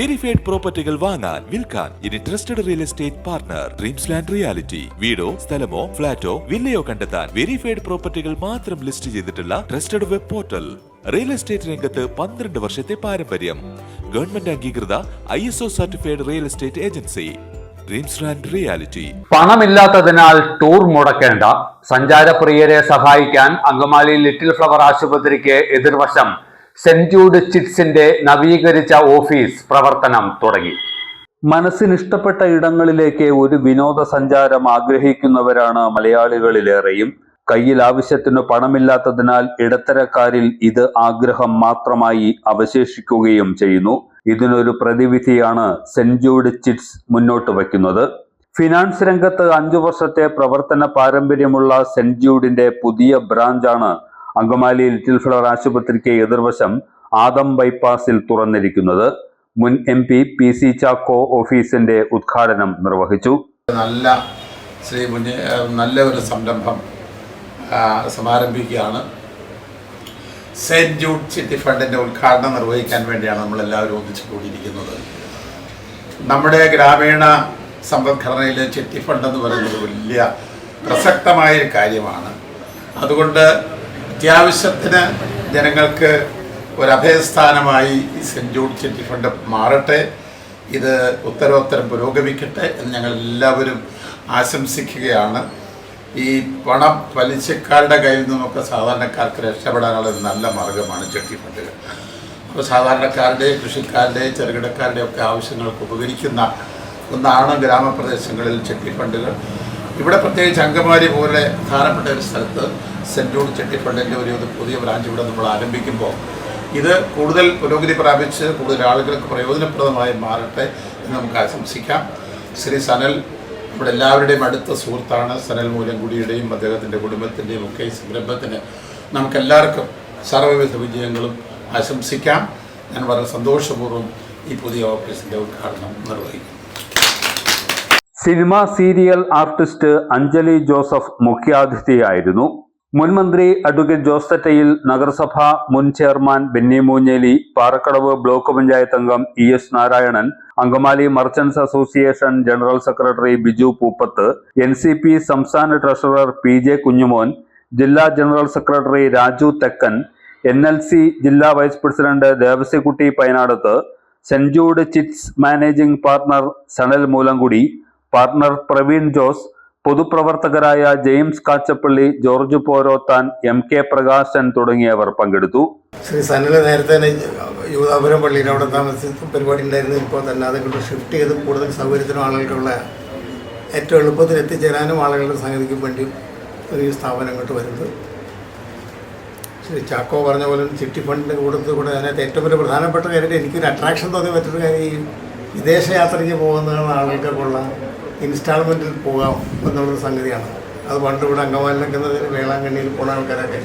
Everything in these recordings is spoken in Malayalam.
verified പ്രോപ്പർട്ടികൾ വാങ്ങാൻ വിൽക്കാൻ ഇനി trusted real estate partner dreams land realty വീടോ സ്ഥലമോ ഫ്ളാറ്റോ വില്ലയോ കണ്ടെത്താൻ വെരിഫൈഡ് പ്രോപ്പർട്ടികൾ മാത്രം ലിസ്റ്റ് ചെയ്തിട്ടുള്ള trusted web portal real estate രംഗത്ത് പന്ത്രണ്ട് വർഷത്തെ പാരമ്പര്യം. ഗവൺമെന്റ് അംഗീകൃത I S O certified real estate agency dreams land realty പണമില്ലാത്തതിനാൽ tour മുടക്കേണ്ട. സഞ്ചാരപ്രിയരെ സഹായിക്കാൻ അങ്കമാലി ലിറ്റിൽ ഫ്ലവർ ആശുപത്രിക്ക് എതിർവശം. സെന്റ് ജൂഡ് ചിറ്റ്സിന്റെ നവീകരിച്ച ഓഫീസ് പ്രവർത്തനം തുടങ്ങി. മനസ്സിനിഷ്ടപ്പെട്ട ഇടങ്ങളിലേക്ക് ഒരു വിനോദസഞ്ചാരം ആഗ്രഹിക്കുന്നവരാണ് മലയാളികളിലേറെയും. കയ്യിൽ ആവശ്യത്തിന് പണമില്ലാത്തതിനാൽ ഇടത്തരക്കാരിൽ ഇത് ആഗ്രഹം മാത്രമായി അവശേഷിക്കുകയും ചെയ്യുന്നു. ഇതിനൊരു പ്രതിവിധിയാണ് സെന്റ് ജൂഡ് ചിറ്റ്സ് മുന്നോട്ട് വയ്ക്കുന്നത്. ഫിനാൻസ് രംഗത്ത് അഞ്ചു വർഷത്തെ പ്രവർത്തന പാരമ്പര്യമുള്ള സെന്റ് ജൂഡിന്റെ പുതിയ ബ്രാഞ്ചാണ് അങ്കമാലി ലിറ്റിൽ ഫ്ലവർ ആശുപത്രിക്ക് എതിർവശം ആദം ബൈപ്പാസിൽ തുറന്നിരിക്കുന്നത് മുൻ M P P C Chacko ഓഫീസിന്റെ ഉദ്ഘാടനം നിർവഹിച്ചു. നല്ല ശ്രീ മുന്നേ നല്ല ഒരു സംരംഭം സമാരംഭിക്കുകയാണ്. സെന്റ് ജൂഡ് ചിറ്റി ഫണ്ടിന്റെ ഉദ്ഘാടനം നിർവഹിക്കാൻ വേണ്ടിയാണ് നമ്മളെല്ലാവരും ഒന്നിച്ചു കൂടിയിരിക്കുന്നത്. നമ്മുടെ ഗ്രാമീണ സമ്പദ്ഘടനയിൽ ചിറ്റി ഫണ്ട് എന്ന് പറയുന്നത് വലിയ പ്രസക്തമായ കാര്യമാണ്. അതുകൊണ്ട് അത്യാവശ്യത്തിന് ജനങ്ങൾക്ക് ഒരു അഭയസ്ഥാനമായി ഈ സെന്റ് ജൂഡ് ചിറ്റി ഫണ്ട് മാറട്ടെ ഇത് ഉത്തരോത്തരം പുരോഗമിക്കട്ടെ എന്ന് ഞങ്ങൾ എല്ലാവരും ആശംസിക്കുകയാണ്. ഈ പണം പലിശക്കാരുടെ കയ്യിൽ നിന്നൊക്കെ സാധാരണക്കാർക്ക് രക്ഷപ്പെടാനുള്ള നല്ല മാർഗമാണ് ചെട്ടി ഫണ്ടുകൾ അപ്പോൾ സാധാരണക്കാരുടെ കൃഷിക്കാരുടെ ചെറുകിടക്കാരുടെ ഒക്കെ ആവശ്യങ്ങൾക്ക് ഉപകരിക്കുന്ന ഒന്നാണ് ഗ്രാമപ്രദേശങ്ങളിൽ ചെട്ടി ഫണ്ടുകൾ. ഇവിടെ പ്രത്യേകിച്ച് അങ്കമാരി പോലെ പ്രധാനപ്പെട്ട ഒരു സ്ഥലത്ത് സെന്റ് ജോൺ ചെട്ടിപ്പള്ളിന്റെ ഒരു പുതിയ ബ്രാഞ്ച് ഇവിടെ നമ്മൾ ആരംഭിക്കുമ്പോൾ ഇത് കൂടുതൽ പുരോഗതി പ്രാപിച്ച് കൂടുതൽ ആളുകൾക്ക് പ്രയോജനപ്രദമായി മാറട്ടെ എന്ന് നമുക്ക് ആശംസിക്കാം. ശ്രീ സനൽ നമ്മുടെ എല്ലാവരുടെയും അടുത്ത സുഹൃത്താണ് സനൽ മൂലംകുടിയുടെയും അദ്ദേഹത്തിന്റെ കുടുംബത്തിന്റെയും ഒക്കെ സംരംഭത്തിന് നമുക്കെല്ലാവർക്കും സർവവിധ വിജയങ്ങളും ആശംസിക്കാം. ഞാൻ വളരെ സന്തോഷപൂർവം ഈ പുതിയ ഓഫീസിന്റെ ഉദ്ഘാടനം നിർവഹിക്കും cinema serial artist Anjali Joseph മുഖ്യാതിഥിയായിരുന്നു. മുൻ മന്ത്രി അഡ്വക്കേറ്റ് ജോസ് തെറ്റയിൽ നഗരസഭ മുൻ ചെയർമാൻ ബെന്നി മൂഞ്ഞേലി പാറക്കടവ് ബ്ലോക്ക് പഞ്ചായത്ത് അംഗം E S Narayanan Angamaly merchants association general secretary Biju Pooppath N C P സംസ്ഥാന ട്രഷറർ പി ജെ കുഞ്ഞുമോൻ ജില്ലാ general secretary Raju Thekkan N L C ജില്ലാ vice president Devassykutty Payanadath saint chits managing partner Sanal Moolamkudi partner Praveen Jose പൊതുപ്രവർത്തകരായ James Kachappilly George Porothan M K Prakashan തുടങ്ങിയവർ പങ്കെടുത്തു. ശ്രീ സനൽ നേരത്തെ തന്നെ യൂതാപുരം പള്ളിയിൽ അവിടെ താമസിച്ച പരിപാടി ഉണ്ടായിരുന്നു. ഇപ്പോൾ തന്നെ അതൊക്കെ ഷിഫ്റ്റ് ചെയ്ത് കൂടുതൽ സൗകര്യത്തിനും ആളുകൾക്കുള്ള ഏറ്റവും എളുപ്പത്തിൽ എത്തിച്ചേരാനും ആളുകളുടെ സംഗതിക്കും വേണ്ടി ഒരു സ്ഥാപനം ഇങ്ങോട്ട് വരുന്നത്. ശ്രീ ചാക്കോ പറഞ്ഞ പോലെ ചിട്ടി ഫണ്ടിന്റെ കൂടുതൽ കൂടെ അതിനകത്ത് ഏറ്റവും വലിയ പ്രധാനപ്പെട്ട കാര്യം എനിക്കൊരു അട്രാക്ഷൻ തോന്നിയ മറ്റൊരു കാര്യം ഈ വിദേശയാത്രയ്ക്ക് പോകുന്ന ആളുകൾക്കുള്ള ഇൻസ്റ്റാൾമെന്റിൽ പോകാം എന്നുള്ള സംഗതിയാണ്. അത് പണ്ട് ഇവിടെ അങ്കമാലി നിൽക്കുന്നതിന് വേളാങ്കണ്ണിയിൽ പോണ ആൾക്കാരൊക്കെ.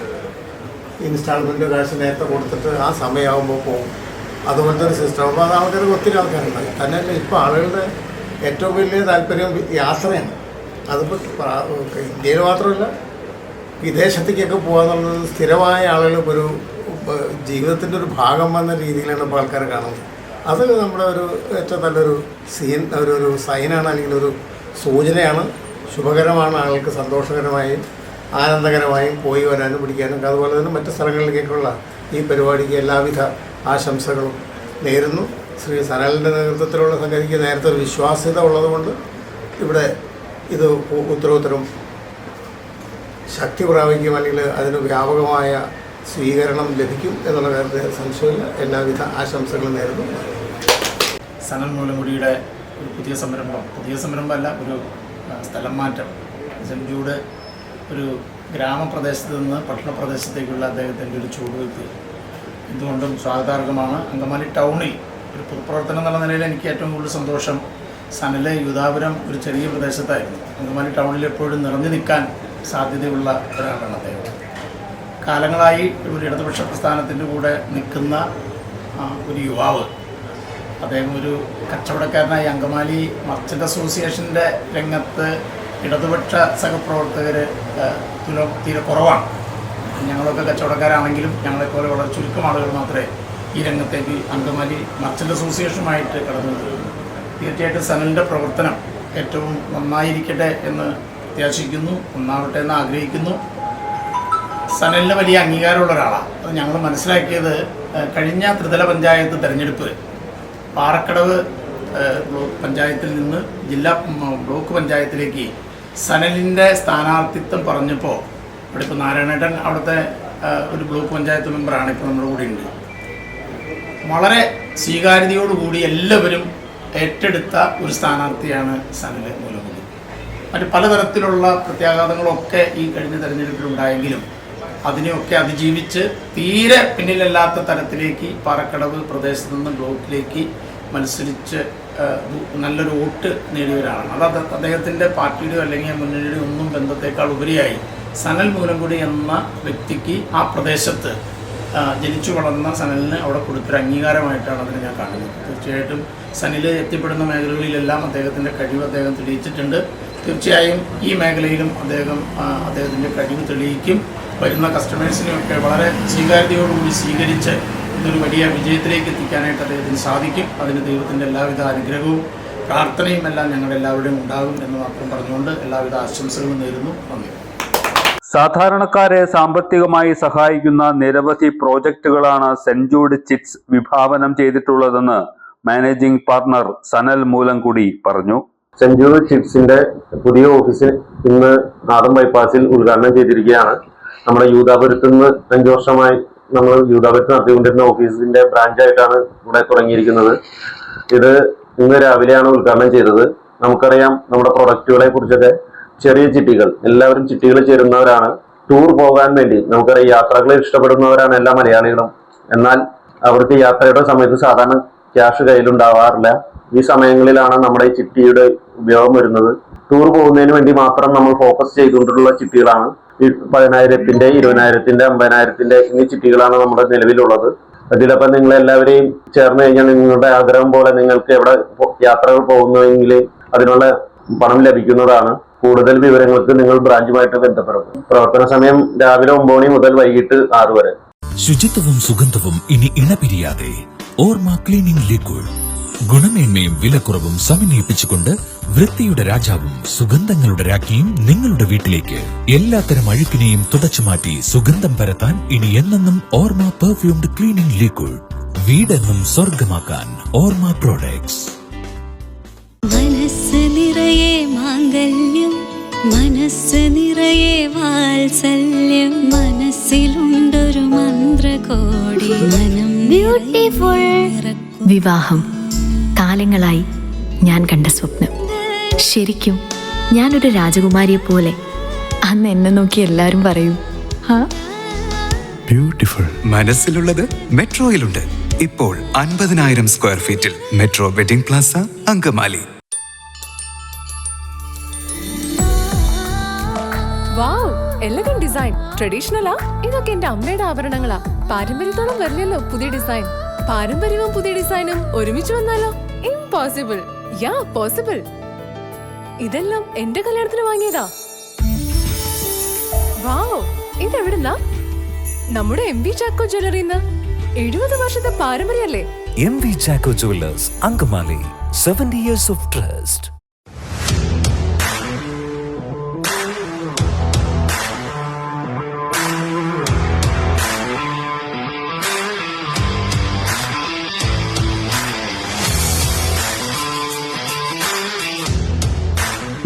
ഇൻസ്റ്റാൾമെന്റ് കാശ് നേരത്തെ കൊടുത്തിട്ട് ആ സമയമാകുമ്പോൾ പോകും അതുപോലത്തെ ഒരു സിസ്റ്റം അപ്പോൾ അത് ആൾക്കാർക്ക് ഒത്തിരി ആൾക്കാരുണ്ടായി. തന്നെയല്ല ഇപ്പോൾ ആളുകളുടെ ഏറ്റവും വലിയ താല്പര്യം യാത്രയാണ്. അതിപ്പോൾ ഇന്ത്യയിൽ മാത്രമല്ല വിദേശത്തേക്കൊക്കെ പോകാന്നുള്ളത് സ്ഥിരമായ ആളുകൾ ഒരു ജീവിതത്തിന്റെ ഒരു ഭാഗം വന്ന രീതിയിലാണ് ഇപ്പോൾ ആൾക്കാർ കാണുന്നത്. അത് നമ്മുടെ ഒരു ഏറ്റവും നല്ലൊരു സീൻ ഒരു ഒരു സൈനാണ് അല്ലെങ്കിൽ ഒരു സൂചനയാണ്. ശുഭകരമാണ് ആൾക്ക് സന്തോഷകരമായും ആനന്ദകരമായും പോയി വരാനും പിടിക്കാനും. അതുപോലെ തന്നെ മറ്റ് സ്ഥലങ്ങളിലേക്കുള്ള ഈ പരിപാടിക്ക് എല്ലാവിധ ആശംസകളും നേരുന്നു. ശ്രീ സനലിന്റെ നേതൃത്വത്തിലുള്ള സംഗതിക്ക് നേരത്തെ ഒരു വിശ്വാസ്യത ഉള്ളതുകൊണ്ട് ഇവിടെ ഇത് ഉത്തരോത്തരം ശക്തി പ്രാപിക്കും അല്ലെങ്കിൽ അതിന് വ്യാപകമായ സ്വീകരണം ലഭിക്കും എന്നുള്ള കാര്യത്തിൽ സംശയമില്ല എല്ലാവിധ ആശംസകളും നേരുന്നു. സനൽ മൂലമുടിയുടെ ഒരു പുതിയ സംരംഭം. പുതിയ സംരംഭമല്ല ഒരു സ്ഥലം മാറ്റം. ജംജിയുടെ ഒരു ഗ്രാമപ്രദേശത്ത് നിന്ന് പട്ടണപ്രദേശത്തേക്കുള്ള അദ്ദേഹത്തിന്റെ ഒരു ചുവടുവെപ്പ് എന്തുകൊണ്ടും സ്വാഗതാർഹമാണ്. അങ്കമാലി ടൗണിൽ ഒരു പൊതുപ്രവർത്തനം എന്നുള്ള നിലയിൽ എനിക്ക് ഏറ്റവും കൂടുതൽ സന്തോഷം സനലെ യുദാപുരം ഒരു ചെറിയ പ്രദേശത്തായിരുന്നു. അങ്കമാലി ടൗണിൽ എപ്പോഴും നിറഞ്ഞു നിൽക്കാൻ സാധ്യതയുള്ള ഒരാളാണ് അദ്ദേഹം. കാലങ്ങളായി ഒരു ഇടതുപക്ഷ പ്രസ്ഥാനത്തിന്റെ കൂടെ നിൽക്കുന്ന ഒരു യുവാവ്. അദ്ദേഹം ഒരു കച്ചവടക്കാരനായി അങ്കമാലി മർച്ചന്റ് അസോസിയേഷന്റെ രംഗത്ത് ഇടതുപക്ഷ സഹപ്രവർത്തകർ തുല തീരെ കുറവാണ്. ഞങ്ങളൊക്കെ കച്ചവടക്കാരാണെങ്കിലും ഞങ്ങളെപ്പോലെ വളരെ ചുരുക്കം ആളുകൾ മാത്രമേ ഈ രംഗത്തേക്ക് അങ്കമാലി മർച്ചന്റ് അസോസിയേഷനുമായിട്ട് കടന്നു വരുന്നു തീർച്ചയായിട്ടും സനലിന്റെ പ്രവർത്തനം ഏറ്റവും നന്നായിരിക്കട്ടെ എന്ന് പ്രത്യാശിക്കുന്നു ഒന്നാവട്ടെ എന്ന് ആഗ്രഹിക്കുന്നു. സനലിന് വലിയ അംഗീകാരമുള്ള ഒരാളാണ് അത് ഞങ്ങൾ മനസ്സിലാക്കിയത് കഴിഞ്ഞ ത്രിതല പഞ്ചായത്ത് തെരഞ്ഞെടുപ്പ് പാറക്കടവ് ബ്ലോക്ക് പഞ്ചായത്തിൽ നിന്ന് ജില്ലാ ബ്ലോക്ക് പഞ്ചായത്തിലേക്ക് സനലിന്റെ സ്ഥാനാർത്ഥിത്വം പറഞ്ഞപ്പോൾ ഇവിടെ ഇപ്പോൾ നാരായണേട്ടൻ അവിടുത്തെ ഒരു ബ്ലോക്ക് പഞ്ചായത്ത് മെമ്പറാണ് ഇപ്പോൾ നമ്മുടെ കൂടെ ഉണ്ട്. വളരെ സ്വീകാര്യതയോടുകൂടി എല്ലാവരും ഏറ്റെടുത്ത ഒരു സ്ഥാനാർത്ഥിയാണ് സനൽ മൂലമുടി മറ്റ് പലതരത്തിലുള്ള പ്രത്യാഘാതങ്ങളൊക്കെ ഈ കഴിഞ്ഞ തെരഞ്ഞെടുപ്പിലുണ്ടായെങ്കിലും അതിനെയൊക്കെ അതിജീവിച്ച് തീരെ പിന്നിലല്ലാത്ത തരത്തിലേക്ക് പാറക്കടവ് പ്രദേശത്ത് നിന്ന് ബ്ലോക്കിലേക്ക് മത്സരിച്ച് നല്ലൊരു വോട്ട് നേടിയവരാണ് അത് അദ്ദേഹത്തിന്റെ പാർട്ടിയുടെയോ അല്ലെങ്കിൽ മുന്നണിയുടെ ഒന്നും ബന്ധത്തേക്കാൾ ഉപരിയായി സനൽ മൂലംകുടി എന്ന വ്യക്തിക്ക് ആ പ്രദേശത്ത് ജനിച്ചു വളർന്ന സനലിന് അവിടെ കൊടുത്തൊരു അംഗീകാരമായിട്ടാണ് അതിനെ ഞാൻ കാണുന്നത്. തീർച്ചയായിട്ടും സനിൽ എത്തിപ്പെടുന്ന മേഖലകളിലെല്ലാം അദ്ദേഹത്തിന്റെ കഴിവ് അദ്ദേഹം തെളിയിച്ചിട്ടുണ്ട്. തീർച്ചയായും ഈ മേഖലയിലും അദ്ദേഹം അദ്ദേഹത്തിന്റെ കഴിവ് തെളിയിക്കും. വരുന്ന കസ്റ്റമേഴ്സിനെയൊക്കെ വളരെ സ്വീകാര്യതയോടുകൂടി സ്വീകരിച്ച് ഇതൊരു വലിയ വിജയത്തിലേക്ക് എത്തിക്കാനായിട്ട് അദ്ദേഹത്തിന് സാധിക്കും. അതിന് ദൈവത്തിന്റെ എല്ലാവിധ അനുഗ്രഹവും പ്രാർത്ഥനയും എല്ലാം ഞങ്ങളുടെ എല്ലാവരുടെയും ഉണ്ടാകും എന്ന് മാത്രം പറഞ്ഞുകൊണ്ട് എല്ലാവിധ ആശംസകളും നേരുന്നു. നന്ദി. സാധാരണക്കാരെ സാമ്പത്തികമായി സഹായിക്കുന്ന നിരവധി പ്രോജക്റ്റുകളാണ് സെന്റ് ജൂഡ് ചിറ്റ്സ് വിഭാവനം ചെയ്തിട്ടുള്ളതെന്ന് മാനേജിംഗ് പാർട്ണർ സനൽ മൂലംകുടി പറഞ്ഞു. സെന്റ് ജൂഡ് ചിപ്സിന്റെ പുതിയ ഓഫീസ് ഇന്ന് നാടൻ ബൈപ്പാസിൽ ഉദ്ഘാടനം ചെയ്തിരിക്കുകയാണ്. നമ്മുടെ യൂതാപുരത്ത് നിന്ന് അഞ്ചു വർഷമായി നമ്മൾ യൂതാപുരത്ത് നടത്തിക്കൊണ്ടിരുന്ന ഓഫീസിന്റെ ബ്രാഞ്ചായിട്ടാണ് ഇവിടെ തുടങ്ങിയിരിക്കുന്നത്. ഇത് ഇന്ന് രാവിലെയാണ് ഉദ്ഘാടനം ചെയ്തത്. നമുക്കറിയാം നമ്മുടെ പ്രൊഡക്റ്റുകളെ കുറിച്ചൊക്കെ ചെറിയ ചിട്ടികൾ. എല്ലാവരും ചിട്ടികൾ ചേരുന്നവരാണ്. ടൂർ പോകാൻ വേണ്ടി നമുക്കറിയാം യാത്രകളെ ഇഷ്ടപ്പെടുന്നവരാണ് എല്ലാ മലയാളികളും. എന്നാൽ അവർക്ക് യാത്രയുടെ സമയത്ത് സാധാരണ ക്യാഷ് കയ്യിലുണ്ടാവാറില്ല. ഈ സമയങ്ങളിലാണ് നമ്മുടെ ഈ ചിട്ടിയുടെ ഉപയോഗം വരുന്നത്. ടൂർ പോകുന്നതിന് വേണ്ടി മാത്രം നമ്മൾ ഫോക്കസ് ചെയ്തുകൊണ്ടുള്ള ചിട്ടികളാണ് പതിനായിരത്തിന്റെ ഇരുപതിനായിരത്തിന്റെ അമ്പതിനായിരത്തിന്റെ എന്നീ ചിട്ടികളാണ് നമ്മുടെ നിലവിലുള്ളത്. അതിലപ്പം നിങ്ങൾ എല്ലാവരെയും ചേർന്ന് കഴിഞ്ഞാൽ നിങ്ങളുടെ ആഗ്രഹം പോലെ നിങ്ങൾക്ക് എവിടെ യാത്രകൾ പോകുന്നുവെങ്കിൽ അതിനുള്ള പണം ലഭിക്കുന്നതാണ്. കൂടുതൽ വിവരങ്ങൾക്ക് നിങ്ങൾ ബ്രാഞ്ചുമായിട്ട് ബന്ധപ്പെടും പ്രവർത്തന സമയം രാവിലെ ഒമ്പത് മണി മുതൽ വൈകിട്ട് ആറ് വരെ. ശുചിത്വവും സുഗന്ധവും ഇനി ഇണപിരിയാതെ. ഓർമ്മ ക്ലീനിംഗ് ലിക്വിഡ്. ഗുണമേന്മയും വിലക്കുറവും സമന്വയിപ്പിച്ചുകൊണ്ട് വൃത്തിയുടെ രാജാവും സുഗന്ധങ്ങളുടെ രാജ്ഞിയും നിങ്ങളുടെ വീട്ടിലേക്ക് എല്ലാത്തരം അഴുക്കിനെയും തുടച്ചുമാറ്റി സുഗന്ധം പരത്താൻ ഇനി എന്നെന്നും ഓർമ്മ പെർഫ്യൂംഡ് ക്ലീനിംഗ് ലിക്വിഡ് വീടെന്നും സ്വർഗമാക്കാൻ ഓർമ്മ പ്രോഡക്ട്സ് മനസ്സ് നിറയെ മാംഗല്യം മനസ്സ് നിറയെ വാത്സല്യം മനസ്സിലുണ്ടൊരു മന്ത്രകോടി മനം ബ്യൂട്ടിഫുൾ വിവാഹം. കാലങ്ങളായി ഞാൻ കണ്ട സ്വപ്നം. ശരിക്കും ഞാനൊരു രാജകുമാരിയെ പോലെ അന്ന് എന്നെ നോക്കി എല്ലാവരും പറയും ഹാ? ബ്യൂട്ടിഫുൾ മനസ്സിലുള്ളത് മെട്രോയിലുണ്ട്. ഇപ്പോൾ അൻപതിനായിരം സ്ക്വയർ ഫീറ്റിൽ metro wedding plaza Angamaly. Wow elegant design. ട്രഡീഷണലാ? ഇതൊക്കെ എന്റെ അമ്മയുടെ ആഭരണങ്ങളാ. പാരമ്പര്യത്തോളം വരില്ലല്ലോ പുതിയ ഡിസൈൻ. പാരമ്പര്യവും പുതിയ ഡിസൈനും ഒരുമിച്ച് വന്നാലോ? ഇംപോസിബിൾ യാ പോസിബിൾ ഇതെല്ലാം എന്റെ കല്യാണത്തിന് വാങ്ങിയതാ. വാവ് ഇതെവിടുന്നാ? നമ്മുടെ എം വി ചാക്കോ ജ്വല്ലറിന്ന് എഴുപത് വർഷത്തെ പാരമ്പര്യല്ലേ M V Chacko jewellers Angamaly seventy years of trust